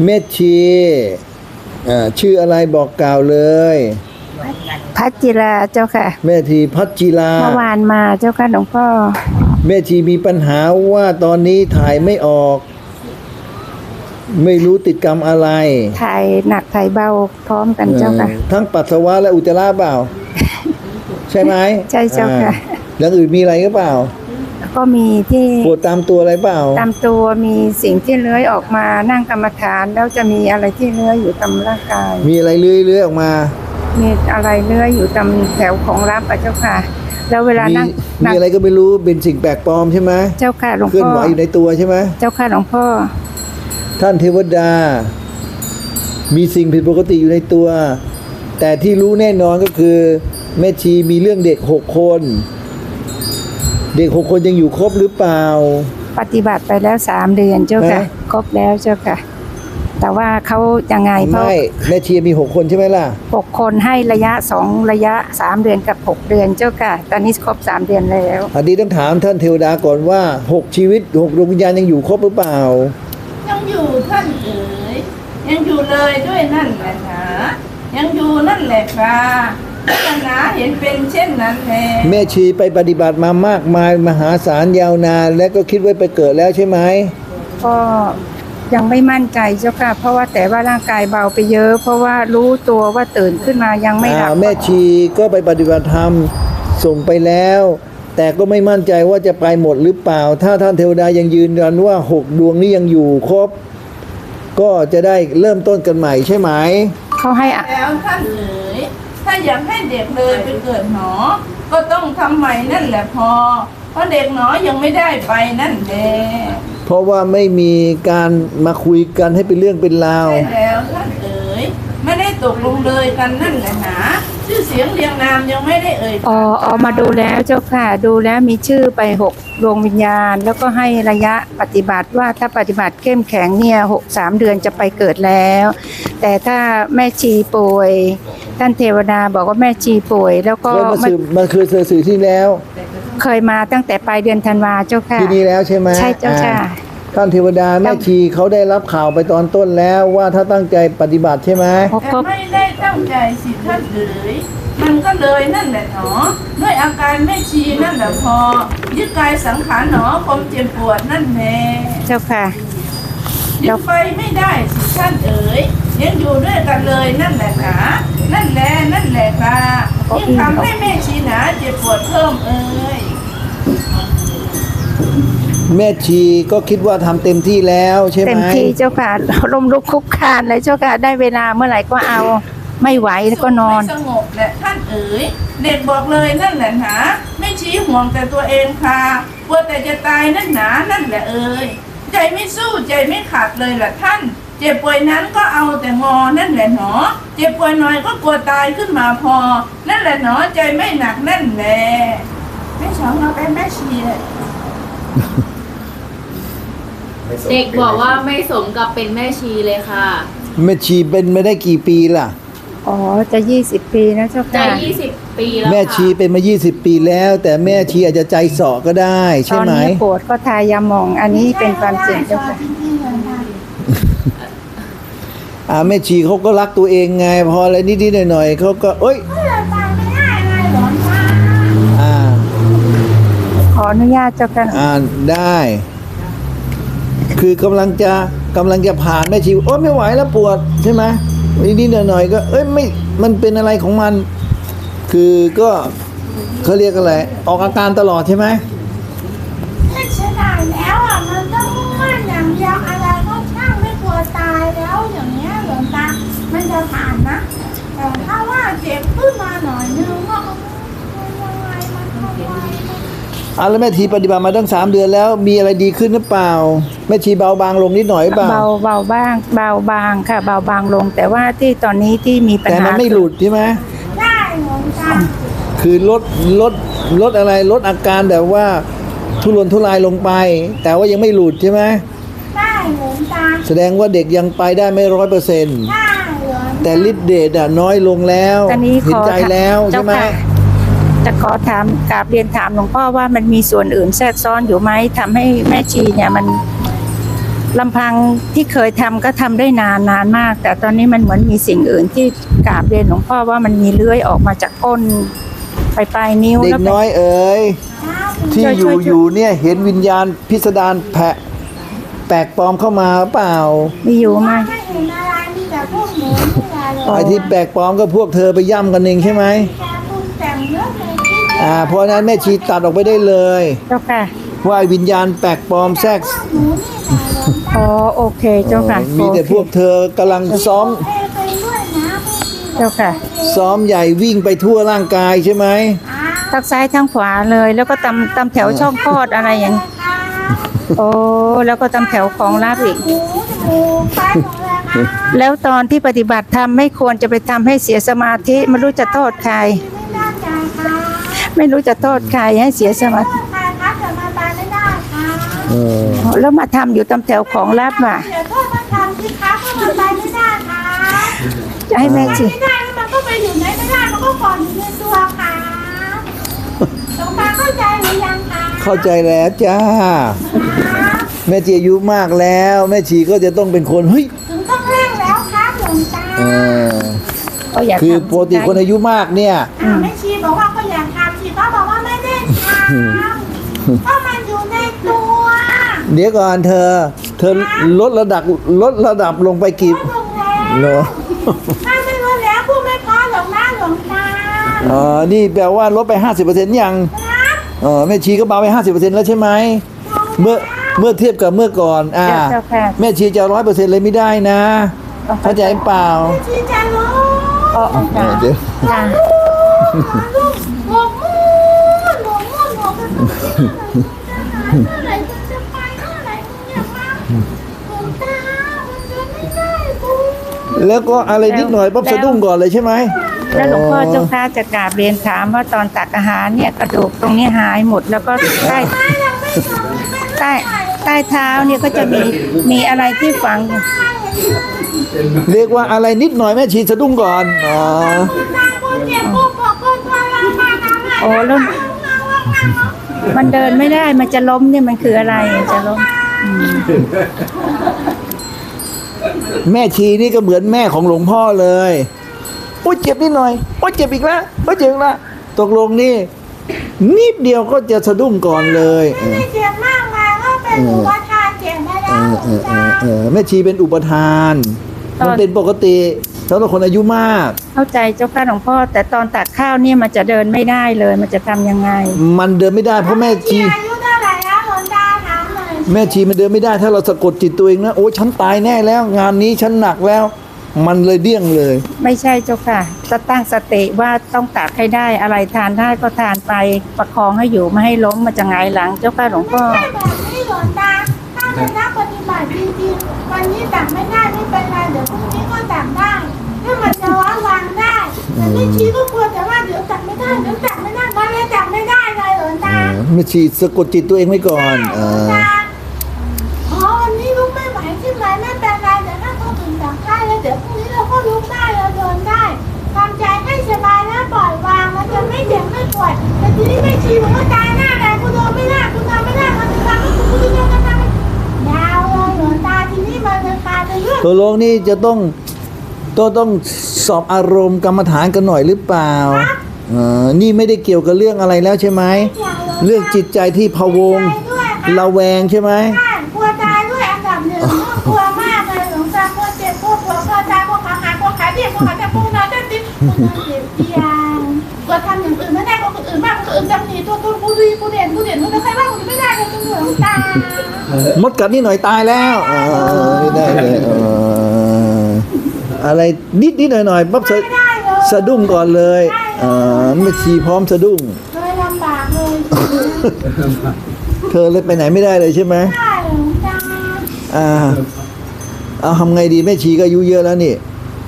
อ้าวเมธชีอ่าชื่ออะไรบอกกล่าวเลย พัชจิราเจ้าค่ะแม่ทีพัชจิลา เมื่อวานมาเจ้าค่ะหลวงพ่อแม่ชีมีปัญหาว่าตอนนี้ถ่ายไม่ออก ไม่รู้ติดกรรมอะไรถ่ายหนักถ่ายเบาพร้อมกันเจ้าค่ะ เออทั้งปัสสาวะและอุจจาระเปล่า ใช่ไหมใช่เจ้าค่ะ อ่แล้วอื่นมีอะไรก็เปล่า ก็มีที่ปวดตามตัวอะไรเปล่า ตามตัวมีสิ่งที่เลื้อยออกมานั่งกรรมฐานแล้วจะมีอะไรที่เลื้อยอยู่ตามร่างกาย มีอะไรเลื้อยๆออกมา มีอะไรเลื้อยอยู่ตามแถวของรับอะเจ้าค่ะ แล้วเวลามีนั่งมีนั่งอะไรก็ไม่รู้เป็นสิ่งแปลกปลอมใช่ไหมเจ้าค่ะหลวงเคลื่อนพ่อไหวอยู่ในตัวใช่ไหมเจ้าค่ะหลวงพ่อ ท่านเทวดา มีสิ่งผิดปกติอยู่ในตัว แต่ที่รู้แน่นอนก็คือแม่ชีมีเรื่องเด็กหกคน เด็กหกคนยังอยู่ครบหรือเปล่า ปฏิบัติไปแล้วสามเดือนเจ้าค่ะนะครบแล้วเจ้าค่ะ แต่ว่าเขายังไงเพราะไม่แม่ชีมีหกคนใช่ไหมล่ะ หกคนให้ระยะสองระยะสามเดือนกับหกเดือนเจ้าค่ะ ตอนนี้ครบสามเดือนแล้ว อันนี้ต้องถามท่านเทวดาก่อนว่าหกชีวิตหกดวงวิญญาณยังอยู่ครบหรือเปล่า ยังอยู่ท่านเอ๋ยยังอยู่เลยด้วยนั่นแหละนะยังอยู่นั่นแหละครับพัฒนาเห็นเป็นเช่น นั้นแหละแม่ชีไปปฏิบัติมามากมายมหาศาลยาวนาน และก็คิดไว้ไปเกิดแล้วใช่ไหมก็ยังไม่มั่นใจเจ้าค่ะ เพราะว่าแต่ว่าร่างกายเบาไปเยอะ เพราะว่ารู้ตัวว่าตื่นขึ้นมายังไม่หลัอ่าบแม่ชีก็ไปปฏิบัติธรรมส่งไปแล้ว แต่ก็ไม่มั่นใจว่าจะไปหมดหรือเปล่า ถ้าท่านเทวดายังยืนยันว่าหกดวงนี้ยังอยู่ครบ ก็จะได้เริ่มต้นกันใหม่ใช่ไหมเขาให้อะ แล้วท่านเอ๋ย ถ้าอยากให้เด็กเลยไปเกิดหนอ ก็ต้องทำใหม่นั่นแหละพอ เพราะเด็กหนอยังไม่ได้ไปนั่นแหละเพราะว่าไม่มีการมาคุยกันให้เป็นเรื่องเป็นราว ใช่แล้วท่านเอ๋ยไม่ได้ตกลงเลยกันนั่นแหละนะ ชื่อเสียงเรียงนามยังไม่ได้เอ่ยอ๋อเอามาดูแล้วเจ้าค่ะ ดูแล้วมีชื่อไปหกดวงวิญญาณ แล้วก็ให้ระยะปฏิบัติว่าถ้าปฏิบัติเข้มแข็งเนี่ยหกสามเดือนจะไปเกิดแล้ว แต่ถ้าแม่ชีป่วย ท่านเทวดาบอกว่าแม่ชีป่วย แล้วก็แล้วมาไม่สื่อมันคือสื่อที่แล้ว เคยมาตั้งแต่ปลายเดือนธันวาเจ้าค่ะที่นี่แล้วใช่ไหมใช่เจ้าค่ะอ่ ท่านเทวดาแม่ชีเขาได้รับข่าวไปตอนต้นแล้วว่าถ้าตั้งใจปฏิบัติใช่ไหมพบแต่พบไม่ได้ตั้งใจสิท่านเอ๋ยมันก็เลยนั่นแหละหนอ ด้วยอาการไม่ชีนั่นแหละพอ ยึดกายสังขารหนอความเจ็บปวดนั่นแน่เจ้าค่ะยึดไปไม่ได้สิท่านเอ๋ยยังอยู่ด้วยกันเลยนั่นแหละหนานั่นแหละนั่นแหละค่ะยิ่งทำให้แม่ชีหนาเจ็บปวดเพิ่มเอ๋ย แม่ชีก็คิดว่าทำเต็มที่แล้วใช่ไหมเต็มที่เจ้าค่ะลมลุกคลุกคลานเลยเจ้าค่ะได้เวลาเมื่อไหร่ก็เอา ไม่ไหวก็นอน ไม่สงบแหละท่านเอ๋ย เด็กบอกเลยนั่นแหละหนาไม่ชี้ห่วงแต่ตัวเองค่ะกลัวแต่จะตายนั่นหนานั่นแหละเอ๋ยใจไม่สู้ใจไม่ขาดเลยแหละท่าน เจ็บป่วยนั้นก็เอาแต่งอนั่นแหละหนอ เจ็บป่วยหน่อยก็กลัวตายขึ้นมาพอ นั่นแหละหนอใจไม่หนักนั่นแหละแม่สองเราเป็นแม่ชีเลย เด็กบอกว่าไม่สมกับเป็นแม่ชีเลยค่ะ แม่ชีเป็นมาได้กี่ปีล่ะ อ๋อ จะยี่สิบปีนะเจ้าจะค่ะ20ปีแล้วแม่ค่ะชีเป็นมา20ปีแล้ว แต่แม่ชีอาจจะใจเสาะก็ได้ตใช่อนไหมนี้ปวดก็ทายาหมอง อันนี้เป็นความจริงเจ้าค่ะอ่าแม่ชีเขาก็รักตัวเองไง พออะไรนิดๆหน่อยๆเขาก็เอ้ยอ่าขออนุญาตเจ้าค่ะอ่านได้ คือกำลังจะกำลังจะผ่านแม่ชีโอ้ไม่ไหวแล้วปวดใช่ไหมนิดๆหน่อยๆก็ เอ้ยไม่มันเป็นอะไรของมัน คือก็เขาเรียกอะไรออกอาการตลอดใช่ไหมไม่เสียดายแล้วอะมันต้องมุ่งมั่นอย่างเดียวอะไรก็ช่างไม่กลัวตายแล้วอย่างเงี้ยหลวงตามันจะผ่านนะแต่ถ้าว่าเจ็บขึ้นมาหน่อยนึงก็มันยังไงมันทำไมมัน อะแล้วแม่ชีปฏิบัติมาตั้งสามเดือนแล้ว มีอะไรดีขึ้นหรือเปล่า แม่ชีเบาบางลงนิดหน่อยหรือเปล่าเบาเบาบ้างเบาบางค่ะ เบาบางลง แต่ว่าที่ตอนนี้ที่มีปัญแต่หามันไม่หลุดใช่ไหมได้หลวงตาคือลดลดลดอะไรลดอาการแบบว่าทุรนทุรายลงไป แต่ว่ายังไม่หลุดใช่ไหมได้หลวงตาแสดงว่าเด็กยังไปได้ไม่ร้อยเปอร์เซ็นต์ได้หลวงแต่ฤทธิ์เดชอะน้อยลงแล้วตอนนี้เห็ขนอใจแล้วใช่ไหมเจ้าค่ะจะขอถามกราบเรียนถามหลวงพ่อว่ามันมีส่วนอื่นแทรกซ้อนอยู่ไหมทำให้แม่ชีเนี่ยมันลำพังที่เคยทำก็ทำได้นานนานมาก แต่ตอนนี้มันเหมือนมีสิ่งอื่นที่กราบเรียนหลวงพ่อว่ามันมีเลื้อยออกมาจากก้นไปปลายนิ้วเด็แล้กวไปน้อยเอ๋ยครับที่ช่วยอยู่ช่วยอยู่เนี่ยเห็นวิญญาณพิสดารแผะแปลกปลอมเข้ามาเปล่ามีอยู่ไหมไม่เห็นอะไรมีแต่พวกหนูนี่แหละเลยไอ้ที่แปลกปลอมก็พวกเธอไปย่ำกันเองใช่ไหมแอ่าเพราะฉะนั้นแม่ชีตัดออกไปได้เลยเจ้าค่ะว่าไอ้วิญญาณแปลกปลอมแทรกพวกหนูนี่แหละหลวงตาอ๋อโอเคเจ้าค่ะเออมีแต่โอเคพวกเธอกำลังซ้อมเทไปด้วยนะพวกพี่เจ้าค่ะซ้อมใหญ่วิ่งไปทั่วร่างกายใช่ไหมอ่าทั้งซ้ายทั้งขวาเลย แล้วก็ตำตำแถวช่องคลอดอะไรอย่างค่ะโอ้แล้วก็ตำแถวของรับอีกหมูหมูไปหมดเลยค่ะแล้วตอนที่ปฏิบัติธรรมไม่ควรจะไปทำให้เสียสมาธิไม่รู้จะโทษใครไม่น่าใจค่ะ ไม่รู้จะโทษใครให้เสียสมาธิใครคะแต่มาตายไม่ได้ค่ะเออแล้วมาทำอยู่ตำแถวของรับอะเดี๋ยวโทษมาทำสิคะเพราะมันตายไม่ได้ค่ะจะให้แม่ตายชีไม่ได้แล้วมันก็ไปอยู่ไหนไม่ได้มันก็ก่อนอยู่ในตัวค่ะหลวงตาเข้าใจหรือยังคะเข้าใจแล้วจ้าครับแม่ชีอายุมากแล้ว แม่ชีก็จะต้องเป็นคนเฮ้ยถึงต้องเร่งแล้วครับหลวงตาเออก็อยากคือทำปกติคนอายุมากเนี่ยอ่าแม่ชีบอกว่า ก็มันอยู่ในตัว เดี๋ยวก่อนเธอ เธอลดระดับลดระดับลงไปกี่ก็ลงแล้วเหรอถ้าไม่รู้แล้วพูดไม่พอหลวงหน้าหลวงตาอ๋อนี่แปลว่าลดไป50%ยังครับเออแม่ชีก็เบาไป50%แล้วใช่ไหมเมื่อเมื่อเทียบกับเมื่อก่อน อ่าเจ้าค่ะแม่ชีจะร้อยเปอร์เซ็นต์เลยไม่ได้นะเข้าใจเปล่าแม่ชีจะรู้อ๋ออ๋อเอค่ะอเดี๋ยว แล้วก็อะไรนิดหน่อยปั๊บสะดุ้งก่อนเลยใช่ไหมแล้วหลวงพ่อเจ้าค่ะจะกราบเรียนถามว่าตอนตักอาหารเนี่ยกระดูกตรงนี้หายหมดแล้วก็ใต้ใต้ใต้เท้าเนี่ยก็จะมีมีอะไรที่ฝังอยู่เรียกว่าอะไรนิดหน่อยแม่ชีสะดุ้งก่อนอ๋อโอ้แล้ว มันเดินไม่ได้ มันจะล้มเนี่ยมันคืออะไร จะล้มแม่ชีนี่ก็เหมือนแม่ของหลวงพ่อเลย โอ้ยเจ็บนิดหน่อย โอ้ยเจ็บอีกแล้ว โอ้ยเจ็บอีกแล้ว ตกลงนี่ นิดเดียวก็จะสะดุ้งก่อนเลยเออไม่เจ็บมากมายก็เป็นอุปทานเจ็บมาเอแล้วอเออเออเออแม่ชีเป็นอุปทาน มันเป็นปกติ สำหรับคนอายุมาก เข้าใจเจ้าค่ะหลวงพ่อ แต่ตอนตักข้าวเนี่ยมันจะเดินไม่ได้เลย มันจะทำยังไง มันเดินไม่ได้เพราะแม่ชี อายุเท่าไหร่แล้วหลวงตาถามหน่อยแม่ชีมันเดินไม่ได้ถ้าเราสะกดจิตตัวเองนะโอ้ฉันตายแน่แล้ว งานนี้ฉันหนักแล้ว มันเลยเดี้ยงเลย ไม่ใช่เจ้าค่ะ จะตั้งสติว่าต้องตักให้ได้อะไรทานได้ก็ทานไปประคองให้อยู่ไม่ให้ล้มมันจะหงายหลังเจ้าค่ะหลวงพ่อใช่แบบนี้หลวงตา ถ้าเป็นนักปฏิบัติจริงๆ วันนี้ตักไม่ได้ไม่เป็นไรเดี๋ยวพรุ่งนี้ก็ตักได้ถ้า มันจะวางวางได้แต่ไม่ชี้ก็กลัวแต่ว่าเดี๋ยวตักไม่ได้เดี๋ยวตักไม่ได้วันนี้ตักไม่ได้เลยหลวงตาแม่ชีสะกดจิตตัวเองไว้ก่อนเอหลวงอตาอ๋อวันนี้ลุกไม่ไหวใช่ไหมไม่เป็นไรเดี๋ยวถ้าเขาถึงตักได้แล้วเดี๋ยวพรุ่งนี้เราก็ลุกได้เราเดินได้ทำใจให้สบายแล้วปล่อยวางมันจะไม่เจ็บไม่ปวดแต่ทีนี้ไม่ชี้มันก็ตายหน้าแดงกูเดินไม่ได้กูทำไม่ได้มันจะทำให้กูไม่ได้ทำไม่ได้ยาวเลยหลวงตาทีนี้มันจะกลายเป็นเรื่องตัวลงนี่จะต้อง ต้องต้องสอบอารมณ์กรรมฐานกันหน่อยหรือเปล่าเออนี่ไม่ได้เกี่ยวกับเรื่องอะไรแล้วใช่ไหมเรื่องจิตใจที่พะวงระแวงใช่ไหมใช่กลัวตายด้วยอันดับหนึ่งกลัวมากเลยหลวงตากลัวเจ็บกลัวปวดกลัวตายกลัวขาหักกลัวขาเจ็บกลัวขาจะปูนอนจะติดปูนอนเจ็บเตียงกลัวทำอย่างอื่นไม่ได้กลัวคนอื่นมากคนอื่นจำหนีตัวตัวกูดีกูเด่นกูเด่นมึงจะใครว่ากูไม่ได้เลยจนหลวงตามดกัดนี่หน่อยตายแล้วเออไม่ได้เลยเออ อะไรนิดนิดหน่อยหน่อยปั๊บสะไม่ได้เลยสะดุ้งก่อนเลยเออไม่ชีพร้อมสะดุ้ง เลยลำบากเลยเธอเลยไปไหนไม่ได้เลยใช่ไหมได้หลวงตาอ่าเอาทำไงดีแม่ชีก็อายุเยอะแล้วนี่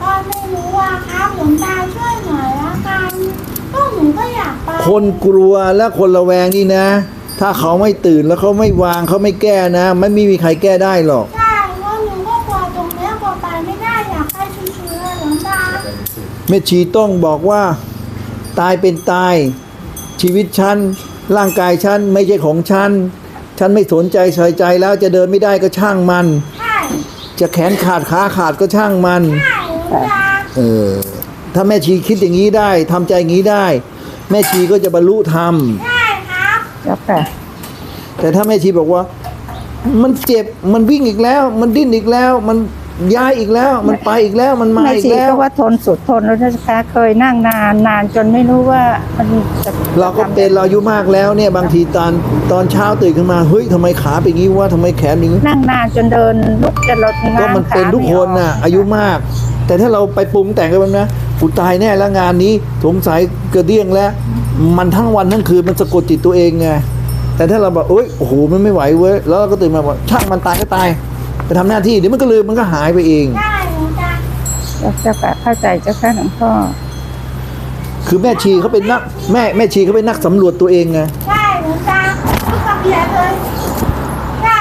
ก็ไม่รู้ว่าครับหลวงตาช่วยหน่อยละกันก็หนูก็อยากไปคนกลัวและคนระแวงนี่นะ ถ้าเขาไม่ตื่นแล้วเขาไม่วางเขาไม่แก้นะ มันไม่มีใครแก้ได้หรอก ใช่ แม่ชีต้องบอกว่า ตายเป็นตาย ชีวิตฉัน ร่างกายฉัน ไม่ใช่ของฉัน ฉันไม่สนใจใส่ใจแล้วจะเดินไม่ได้ก็ช่างมันใช่จะแขนขาดขาขาดก็ช่างมันใช่หลวงตาเออถ้าแม่ชีคิดอย่างนี้ได้ทำใจอย่างนี้ได้ แม่ชีก็จะบรรลุธรรมใช่ครับเจ้าค่ะแต่ถ้าแม่ชีบอกว่า มันเจ็บมันวิ่งอีกแล้ว มันดิ้นอีกแล้วมัน ย้ายอีกแล้ว มันไปอีกแล้วมันมาแม่อีกชีแล้ว ก็ว่าทนสุดทนแล้วนะคะเคยนั่งนานนานจนไม่รู้ว่ามันจะเราก็เป็นเราอายุมากแล้วเนี่ยบางทีตอนตอนเช้าตื่นขึ้นมาเฮ้ยทำไมขาเป็นอย่างนี้วะทำไมแขนเป็นอย่างนี้นั่งนานจนเดินลุกจะลดก็มันเป็นทุกคนน่ะ อายุมาก แต่ถ้าเราไปปรุงแต่งกันมันนะกูตายแน่แล้วงานนี้สงสัยกระเดี้ยงแล้ว มันทั้งวันทั้งคืนมันสะกดจิตตัวเองไงแต่ถ้าเราแบบเอ้ยโอ้โหมันไม่ไหวเว้ยแล้วเราก็ตื่นมาบอกช่างมันตายก็ตาย ไปทำหน้าที่เดี๋ยวมันก็ลืมมันก็หายไปเองใช่หลวงตาเจ้าค่ะเข้าใจเจ้าค่ะหลวงพ่อคือแม่ชีเขาเป็นนักแม่แม่ชีเขาเป็นนักสำรวจตัวเองไงใช่หลวงตาทุกกระเบียดเลยใช่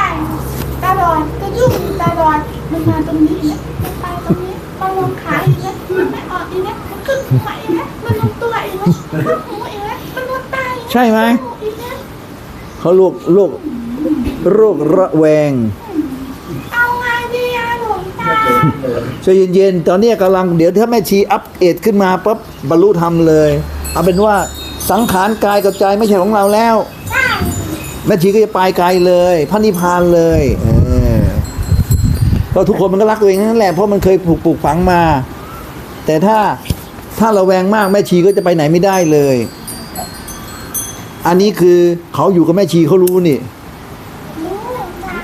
ตลอดกระยุ่งตลอดมันมาตรงนี้เนี่ยมันไปตรงนี้มันลงขาอีกแล้วมันไม่ออกอีกแล้วมันขึ้นหัวอีกแล้วมันลงตัวอีกแล้วขึ้นหูอีกแล้วมันลงตาอีกแล้วใช่ไหมอีกแล้วเขาโรคโรคโรคระแวง เอาไงดีอะหลวงตา ใจเย็นๆ ตอนนี้กำลังเดี๋ยวถ้าแม่ชีอัปเอดขึ้นมาปั๊บบรรลุธรรมเลย เอาเป็นว่าสังขารกายกับใจไม่ใช่ของเราแล้วใช่แม่ชีก็จะไปไกลเลย พระนิพพานเลยเออก็ทุกคนมันก็รักตัวเองนั่นแหละเพราะมันเคยผูกปลูกฝังมา แต่ถ้าถ้าเราแวงมากแม่ชีก็จะไปไหนไม่ได้เลย อันนี้คือเขาอยู่กับแม่ชีเขารู้นี่รู้หลวงตา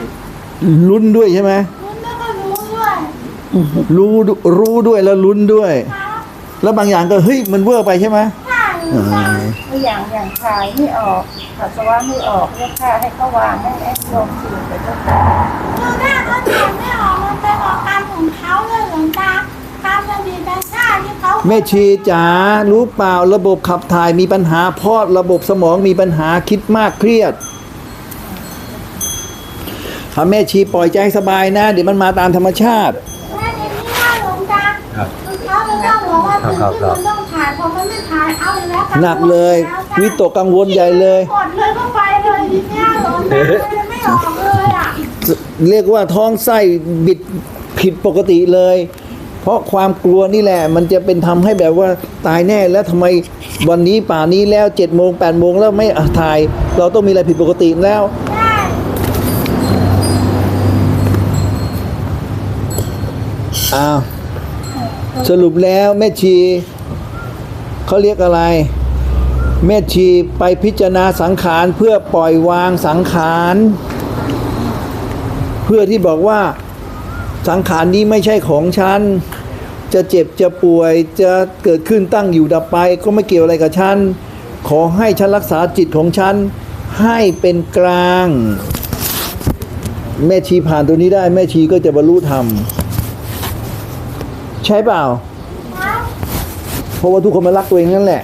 ลุ้นด้วยใช่ไหม รู้แล้วก็รู้ด้วย รู้ดรู้ด้วยแล้วลุ้นด้วยครับแล้วบางอย่างก็เฮ้ยมันเวอร์ไปใช่ไหมใช่หลวงตาอย่างอย่างถ่ายไม่ออกปัสสาวะไม่ออกเรียกค่าให้เขาวางให้แอดลงฉีดไปเจ้าค่ะหลวงตาเขาถามไม่ออกมันเป็นออกการของเขาเลยหลวงตาการระเบียบชาติที่เขาแม่ชีจ๋ารู้เปล่าระบบขับถ่ายมีปัญหาเพราะระบบสมองมีปัญหาคิดมากเครียดถ้าแม่ชีปล่อยใจให้สบายนะ เดี๋ยวมันมาตามธรรมชาติ แม่เด็กนี่ว่าหลวงตาเขาเลยต้อง บอกว่าถึงที่มันต้องถ่ายพอมันไม่ถ่ายเอาอีกแล้วหนักเลย วิตกกังวลใหญ่เลย กดเลยเข้าไปเลยทีเนี้ยหลวงตาเลยไม่ออกเลยอะเรียกว่าท้องไส้บิดผิดปกติเลย เพราะความกลัวนี่แหละ มันจะเป็นทำให้แบบว่าตายแน่แล้วทำไมวันนี้ป่านนี้แล้วเจ็ดโมงแปดโมงแล้วไม่อะถ่าย เราต้องมีอะไรผิดปกติแล้วใช่อ้าว สรุปแล้วแม่ชีเขาเรียกอะไร แม่ชีไปพิจารณาสังขารเพื่อปล่อยวางสังขาร เพื่อที่บอกว่าสังขารนี้ไม่ใช่ของฉัน จะเจ็บจะป่วยจะเกิดขึ้นตั้งอยู่ดับไป ก็ไม่เกี่ยวอะไรกับฉัน ขอให้ฉันรักษาจิตของฉัน ให้เป็นกลาง แม่ชีผ่านตัวนี้ได้ แม่ชีก็จะบรรลุธรรม ใช่เปล่าครับเพราะว่าทุกคนมันรักตัวเองนั่นแหละ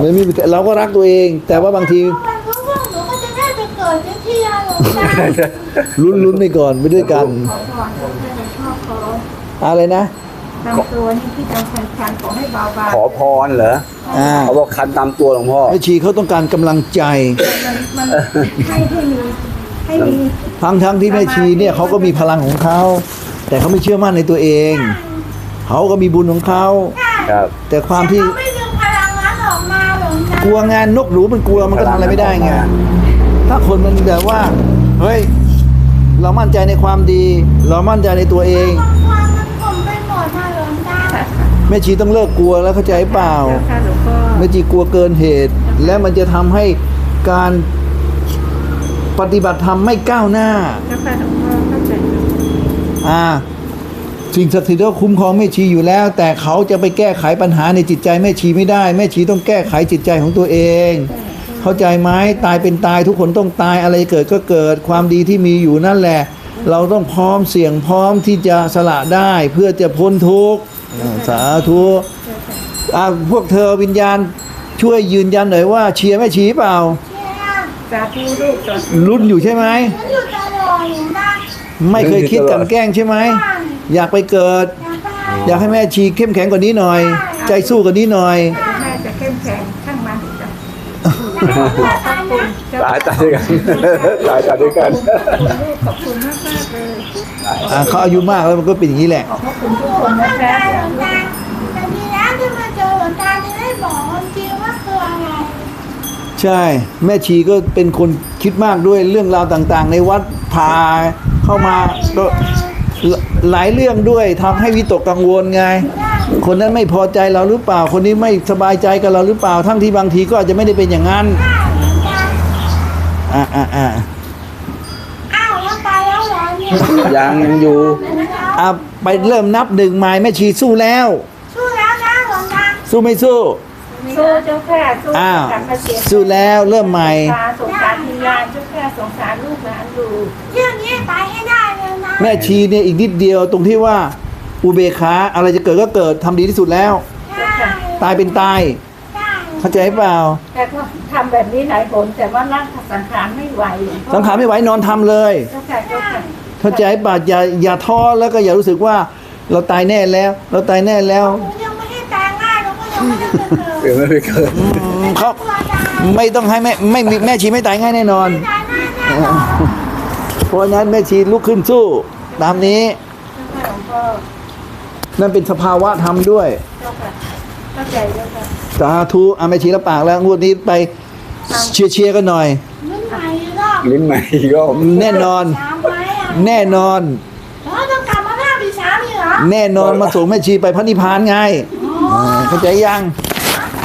ไม่มีเราก็รักตัวเอง แต่ว่าบางทีมันรู้ว่าหนูก็จะได้ไปเกิดที่ที่ยาหลวงตาลุ้นลุ้นไปก่อนไปด้วยกันขอพรให้หลวงพ่อขออะไรนะนำตัวนี่ที่เราคันๆขอให้เบาบางขอพรเหรออ่าเขาบอกคันตามตัวหลวงพ่อแม่ชีเขาต้องการกำลังใจมันมันให้ให้มีให้มีทั้งทั้งที่แม่ชีเนี่ยเขาก็มีพลังของเขาแต่เขาไม่เชื่อมั่นในตัวเอง เขาก็มีบุญของเขาครับ แต่ความที่เขาไม่ดึงพลังนั้นออกมาหลวงตากลัวงานนกหนูมันกลัวมันก็ทำอะไรไม่ได้ไงถ้าคนมันแบบว่าเฮ้ยเรามั่นใจในความดี เรามั่นใจในตัวเองบางความมันกลมไปหมดนะหลวงตาแม่ชีต้องเลิกกลัวแล้วเข้าใจเปล่าเจ้าค่ะหลวงพ่อแม่ชีกลัวเกินเหตุ และมันจะทำให้การปฏิบัติธรรมไม่ก้าวหน้าเจ้าค่ะหลวงพ่อเข้าใจอ่า สิ่งศักดิ์สิทธิ์ก็คุ้มครองแม่ชีอยู่แล้ว แต่เขาจะไปแก้ไขปัญหาในจิตใจแม่ชีไม่ได้แม่ชีต้องแก้ไขจิตใจของตัวเอง เข้าใจไหมตายเป็นตายทุกคนต้องตายอะไรเกิดก็เกิดความดีที่มีอยู่นั่นแหละ เราต้องพร้อมเสี่ยงพร้อมที่จะสละได้เพื่อจะพ้นทุกข์อ่าสาธุอ่าพวกเธอวิญญาณช่วยยืนยันหน่อยว่าเชียร์แม่ชีเปล่าเชี่ยสาธุลูกจนลุ้นอยู่ใช่ไหมมันอยู่ตลอดหลวงตาไม่เคยคิดกลันแกล้งใช่ไหม อยากไปเกิดอยากไปอยากให้แม่ชีเข้มแข็งกว่านี้หน่อย ใจสู้กว่านี้หน่อย แม่จะเข้มแข็งข้างมันจ้ะอยากไปกันนะตายตายด้วยกันตายตายด้วยกันลูกขอบคุณมากมากๆเลยอ่าเขาอายุมากแล้วมันก็เป็นอย่างนี้แหละ ขอบพระคุณทุกคนเข้านะใจคะหลวงตาแต่ทีแล้วที่มาเจอหลวงตาจะได้บอกความจริงว่าคืออะไรใช่ แม่ชีก็เป็นคนคิดมากด้วยเรื่องราวต่างๆ ในวัดพาเข้ามาก็ หลายเรื่องด้วยทำให้วิตกกังวลไง คนนั้นไม่พอใจเราหรือเปล่า คนนี้ไม่สบายใจกับเราหรือเปล่า ทั้งที่บางทีก็อาจจะไม่ได้เป็นอย่างนั้นอ้าวหลวงตาอ่าอ่าอ่าอ้าวแล้วไปแล้วเหรอเนี่ยยังยังอยู่อะไปเริ่มนับหนึ่งไม้แม่ชีสู้แล้ว สู้แล้วนะหลวงตาสู้ไม่สู้สู้เจ้าค่ะสู้อ้าวกลับมาเสียสู้แล้วเริ่มใหม่สงสารสงสารวิญญาณเจ้าค่ะสงสารลูกหลานดูเรื่องนี้ไปให้ได้เลยนะ แม่ชีเนี่ยอีกนิดเดียวตรงที่ว่าอุเบกขาอะไรจะเกิดก็เกิดทำดีที่สุดแล้วใช่ตายเป็นตายใช่เข้าใจเปล่า แต่ก็ทำแบบนี้หลายผลแต่ว่าร่างสังขารไม่ไหวสังขารไม่ไหวนอนทำเลยเจ้าค่ะเจ้าค่ะเข้าใจป่ะอย่าอย่าท้อแล้วก็อย่ารู้สึกว่า เราตายแน่แล้ว เราตายแน่แล้วหนูยังไม่ให้ตายง่ายหนูก็ยังไม่ได้เกิดเดี๋ยวไม่ไปเกิดอืมเขากลัวตายไม่ต้องให้แม่ไม่มีแม่ชีไม่ตายง่ายแน่นอน เพราะฉะนั้นแม่ชีลุกขึ้นสู้ ตามนี้เจ้าค่ะหลวงพ่อนั่นเป็นสภาวะธรรมด้วยเจ้าค่ะเข้าใจเจ้าค่ะสาธุอาแม่ชีรับปากแล้วงวดนี้ไปเชียร์เชียร์กันหน่อยรุ่นใหม่อีกรอบลิ้นใหม่อีกรอบแน่นอนสามไม้อะแน่นอนแล้วต้องกลับมาภาคปีสามอีกเหรอแน่นอนมาส่งแม่ชีไปพระนิพพานไงอ๋อเออเข้าใจยัง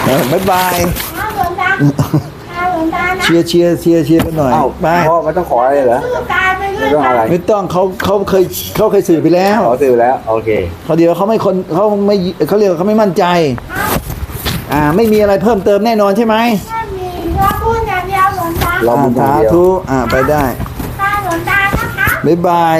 เออบ๊ายบายข้าวห ลวงตาข้าวหลวงตานะเชียร์เชียร์เชียร์เชียร์กันหน่อยเอ้าไปพ่อไม่ต้องขออะไรเหรอสู้ตายไปเรื่ไม่อยต้องไปอะไรไม่ต้องเขาเขาเคยเขาเคยสื่อไปแล้วขอสื่อแล้ว โอเคเขาเดียวเขาไม่คนเขาไม่เขาเรียกว่าเขาไม่มั่นใจ อ่า ไม่มีอะไรเพิ่มเติมแน่นอนใช่ไหมไม่มีเราพูดอย่างเดียวหลวงตาเราบุญอย่างสาเดียวธุอ่าไปได้ข้าวหลวงตานะคะบ๊ายบาย